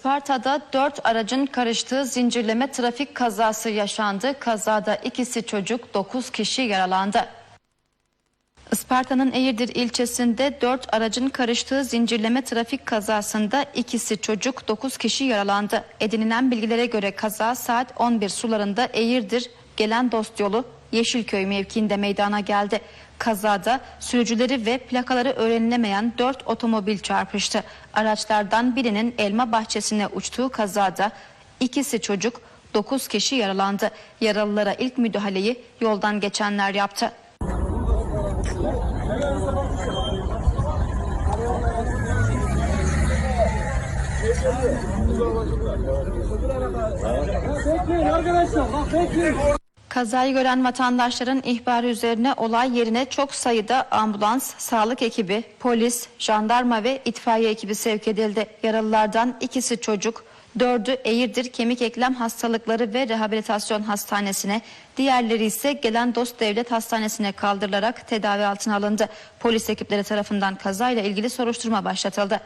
Isparta'da dört aracın karıştığı zincirleme trafik kazası yaşandı. Kazada ikisi çocuk, dokuz kişi yaralandı. Isparta'nın Eğirdir ilçesinde dört aracın karıştığı zincirleme trafik kazasında ikisi çocuk, dokuz kişi yaralandı. Edinilen bilgilere göre kaza saat 11 sularında Eğirdir gelen dost yolu Yeşilköy mevkiinde meydana geldi. Kazada sürücüleri ve plakaları öğrenilemeyen dört otomobil çarpıştı. Araçlardan birinin elma bahçesine uçtuğu kazada ikisi çocuk, dokuz kişi yaralandı. Yaralılara ilk müdahaleyi yoldan geçenler yaptı. Bekleyin arkadaşlar bak bekleyin. Kazayı gören vatandaşların ihbarı üzerine olay yerine çok sayıda ambulans, sağlık ekibi, polis, jandarma ve itfaiye ekibi sevk edildi. Yaralılardan ikisi çocuk, dördü Eğirdir Kemik Eklem Hastalıkları ve Rehabilitasyon Hastanesi'ne, diğerleri ise Gelen Dost Devlet Hastanesi'ne kaldırılarak tedavi altına alındı. Polis ekipleri tarafından kazayla ilgili soruşturma başlatıldı.